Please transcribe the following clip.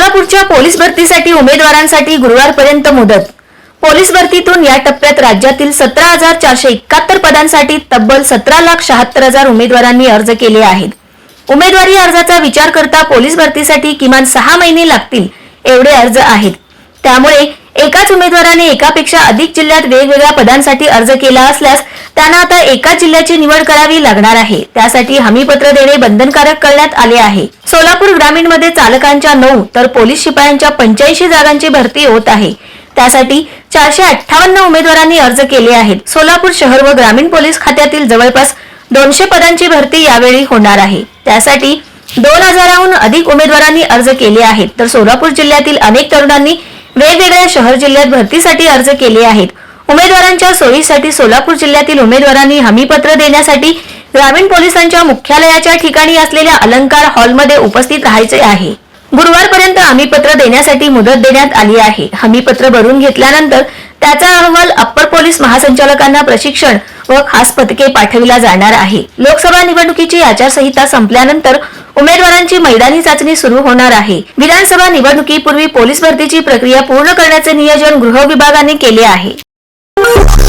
सोलापूरच्या पोलीस भरतीसाठी उमेदवारांसाठी गुरुवारपर्यंत मुदत. पोलीस भरतीतून या टप्प्यात राज्यातील सतरा हजार चारशे एकाहत्तर पदांसाठी तब्बल सतरा लाख शहात्तर हजार उमेदवारांनी अर्ज केले आहेत. उमेदवारी अर्जाचा विचार करता पोलीस भरतीसाठी किमान सहा महिने लागतील एवढे अर्ज आहेत. त्यामुळे एकाच उमेदवाराने एकापेक्षा अधिक जिल्ह्यात वेगवेगळ्या पदांसाठी अर्ज केला असल्यास त्यांना आता एका जिल्ह्याची निवड करावी लागणार आहे. त्यासाठी हमीपत्र देणे बंधनकारक करण्यात आले आहे. सोलापूर ग्रामीणमध्ये चालकांच्या नऊ तर पोलीस शिपायांच्या पंच्याऐंशी जागांची भरती होत आहे. त्यासाठी चारशे अठ्ठावन्न उमेदवारांनी अर्ज केले आहेत. सोलापूर शहर व ग्रामीण पोलीस खात्यातील जवळपास दोनशे पदांची भरती यावेळी होणार आहे. त्यासाठी दोन हजाराहून अधिक उमेदवारांनी अर्ज केले आहेत. तर सोलापूर जिल्ह्यातील अनेक तरुणांनी वेगवेगळ्या शहर जिल्ह्यात भरतीसाठी अर्ज केले आहेत. उमेदवारांच्या सोयीसाठी सोलापूर जिल्ह्यातील उमेदवारांनी हमीपत्र देण्यासाठी ग्रामीण पोलिसांच्या मुख्यालयाच्या ठिकाणी असलेल्या अलंकार हॉलमध्ये उपस्थित राहायचे आहे. गुरुवारपर्यंत हमीपत्र देण्यासाठी मुदत देण्यात आली आहे. हमीपत्र भरून घेतल्यानंतर त्याचा अहवाल अप्पर पोलीस महासंचालकांना प्रशिक्षण व खास पथके पाठविला जाणार आहे. लोकसभा निवडणुकीची आचारसंहिता संपल्यानंतर उमेदवारांची मैदानी चाचणी सुरू होणार आहे. विधानसभा निवडणुकीपूर्वी पोलीस भरतीची प्रक्रिया पूर्ण करण्याचे नियोजन गृह विभागाने केले आहे.